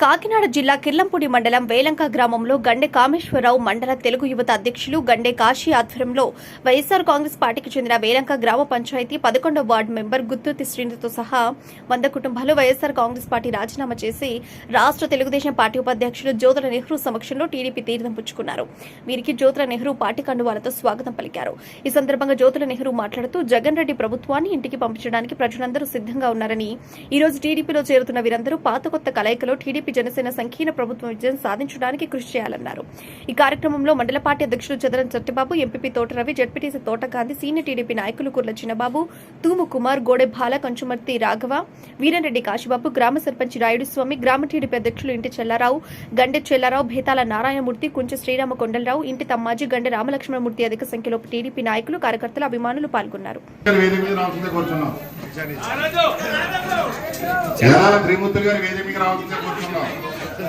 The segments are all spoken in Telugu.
కాకినాడ జిల్లా కిర్లంపూడి మండలం వేలంక గ్రామంలో గండె కామేశ్వరరావు మండల తెలుగు యువత అధ్యక్షులు గండె కాశీ ఆధ్వర్యంలో వైఎస్సార్ కాంగ్రెస్ పార్టీకి చెందిన వేలంక గ్రామ పంచాయతీ పదకొండవ వార్డు మెంబర్ గుత్తుతి శ్రీనితో సహా వంద కుటుంబాలు వైఎస్సార్ కాంగ్రెస్ పార్టీ రాజీనామా చేసి రాష్ట్ర తెలుగుదేశం పార్టీ ఉపాధ్యక్షులు జ్యోతుల నెహ్రూ సమక్షంలో టీడీపీ తీర్థం పుచ్చుకున్నారు. వీరికి జ్యోతుల నెహ్రూ పార్టీ కండువాలతో స్వాగతం పలికారు. ఈ సందర్భంగా జ్యోతుల నెహ్రూ మాట్లాడుతూ జగన్ రెడ్డి ప్రభుత్వాన్ని ఇంటికి పంపించడానికి ప్రజలందరూ సిద్ధంగా ఉన్నారని ఈ రోజు టీడీపీలో చేరుతున్న వీరందరూ పాత కొత్త కలయికలో టీడీపీ జనసేన సంకీర్ణ ప్రభుత్వం విజయం సాధించడానికి కృషి చేయాలన్నారు. ఈ కార్యక్రమంలో మండల పార్టీ అధ్యక్షులు Chadaram Chittibabu MPP Thota Ravi ZPTC Thota Gandhi senior TDP నాయకులు కుర్ల చిన్నబాబు తూము కుమార్ గోడె బాల కంచుమర్తి రాఘవ వీరరెడ్డి కాశీబాబు గ్రామ సర్పంచ్ రాయుడు స్వామి గ్రామ టీడీపీ అధ్యక్షులు ఇంటి చెల్లారావు గండె చెల్లారావు భేతాల నారాయణమూర్తి కుంచె శ్రీరామ కొండలరావు ఇంటి తమ్మాజీ గండె రామలక్ష్మణమూర్తి అధిక సంఖ్యలో టీడీపీ నాయకులు కార్యకర్తలు అభిమానులు పాల్గొన్నారు. గారి కూర్చున్నాం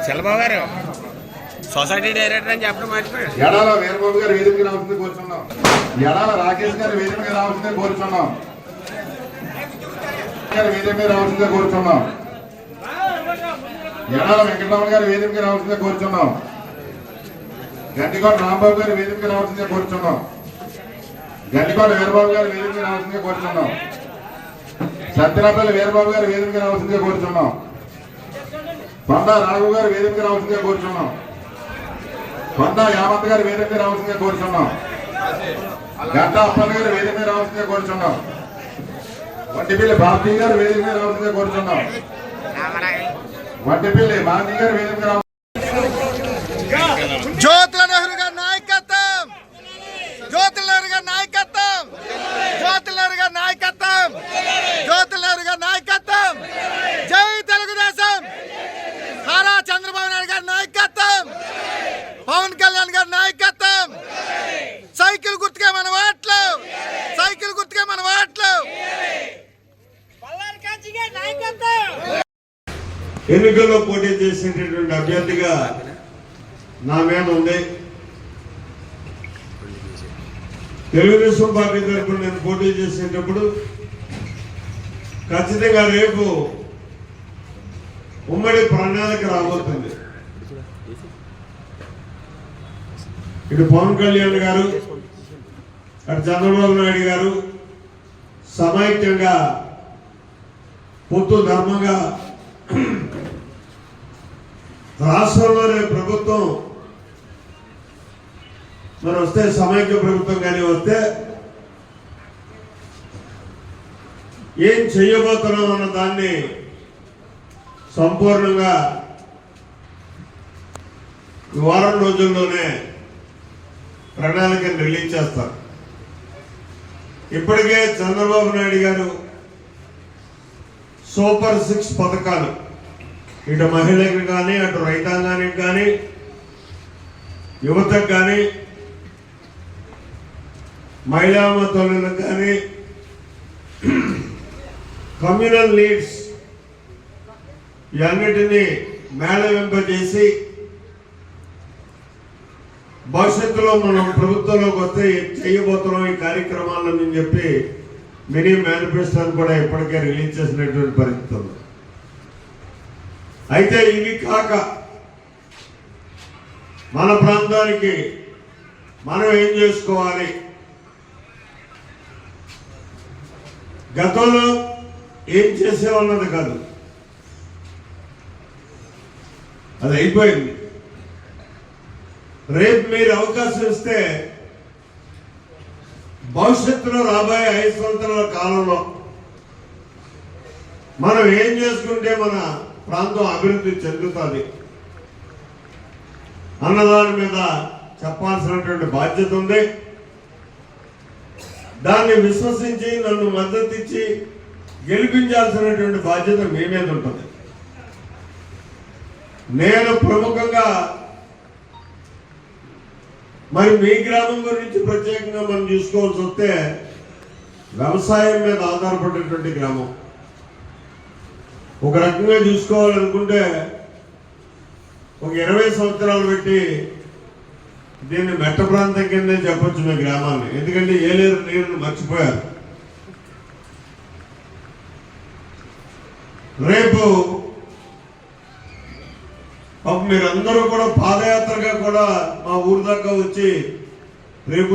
చలబాబు గారు సొసైటీ డైరెక్టర్ అని చెప్పడం మర్చిపోయాడు ఎడాల వీరబాబు గారి రావాల్సిందే ఎడాల రాకేష్ గారి రావాల్సిందే రావాల్సిందే ఎడాల రావాల్సిందే గంటికోట రాంబాబు గారి వేదిక రావాల్సిందే కూర్చున్నాం. గంటికోట వీరబాబు గారి వేదిక మీద రావాల్సిందే కూర్చున్నాం. సత్యనాపల్లి వీరబాబు గారు వేదికగా రావాల్సిందిగా కోరుచున్నాం. కూర్చున్నాం కొండ రాఘవ గారి వేదిక మీద రావాల్సిందే కొండ యామంత్ గారు వేదికగా రావాల్సిందిగా కోరుచున్నాం. గంటా అప్పల్ గారు వేదికగా రావాల్సిందిగా కోరుచున్నాం. వడ్డిపల్లి భారతీయ గారు వేదికగా రావాల్సిందిగా కోరుచున్నాం. వడ్డిపల్లి భారతీయ గారు వేదికగా మీద రావాల్సిందే జ్యోతుల నెహ్రూ గారి నాయకత్వం జ్యోతుల నెహ్రూ గారి నాయకత్వం జ్యోతుల నెహ్రూ గారి నాయకత్వం జ్యోతుల నెహ్రూ గారి నాయకత్వం జై తెలుగుదేశం నారా చంద్రబాబు నాయుడు గారి నాయకత్వం పవన్ కళ్యాణ్ గారి నాయకత్వం సైకిల్ గుర్తుగా మన వాట్లు సైకిల్ గుర్తుగా మన వాట్లు ఎన్నికల్లో పోటీ చేసేటటువంటి అభ్యర్థిగా నా మీద ఉంది. తెలుగుదేశం పార్టీ తరఫున నేను పోటీ చేసేటప్పుడు ఖచ్చితంగా రేపు ఉమ్మడి ప్రణాళిక రాబోతుంది. ఇటు పవన్ కళ్యాణ్ గారు అటు చంద్రబాబు నాయుడు గారు సమైక్యంగా పొత్తు ధర్మంగా రాష్ట్రంలోనే ప్రభుత్వం. మరి వస్తే సమైక్య ప్రభుత్వం కానీ వస్తే ఏం చేయబోతున్నాం అన్న దాన్ని సంపూర్ణంగా వారం రోజుల్లోనే ప్రణాళికను రిలీజ్ చేస్తారు ఇప్పటికే చంద్రబాబు నాయుడు గారు సూపర్ సిక్స్ పథకాలు ఇటు మహిళలకు కానీ అటు రైతాంగానికి కానీ యువతకు కానీ మహిళా తల్లులకు కానీ కమ్యూనల్ నీడ్స్ ఇవన్నిటినీ మేళవింపజేసి భవిష్యత్తులో మనం ప్రభుత్వంలోకి వస్తే చేయబోతున్నాం ఈ కార్యక్రమాలను అని చెప్పి మినీ మేనిఫెస్టోని కూడా ఇప్పటికే రిలీజ్ చేసినటువంటి పరిస్థితి అయితే ఇవి కాక మన ప్రాంతానికి మనం ఏం చేసుకోవాలి? గతంలో ఏం చేసేవాళ్ళది కాదు. అది అయిపోయింది. రేపు మీరు అవకాశం ఇస్తే భవిష్యత్తులో రాబోయే ఐదు సంవత్సరాల కాలంలో మనం ఏం చేసుకుంటే మన ప్రాంతం అభివృద్ధి చెందుతుంది. అన్నదాని మీద చెప్పాల్సినటువంటి బాధ్యత ఉంది. దాన్ని విశ్వసించి నన్ను మద్దతు ఇచ్చి గెలిపించాల్సినటువంటి బాధ్యత మీ మీద ఉంటుంది. నేను ప్రముఖంగా మరి మీ గ్రామం గురించి ప్రత్యేకంగా మనం చూసుకోవాల్సి వస్తే వ్యవసాయం మీద ఆధారపడేటువంటి గ్రామం. ఒక రకంగా చూసుకోవాలనుకుంటే ఒక ఇరవై సంవత్సరాలు పెట్టి దీన్ని మెట్ట ప్రాంతం కిందే చెప్పొచ్చు మీ గ్రామాన్ని. ఎందుకంటే ఏలేరు నీరుని మర్చిపోయారు. రేపు మీరందరూ కూడా పాదయాత్రగా కూడా మా ఊరు దాకా వచ్చి రేపు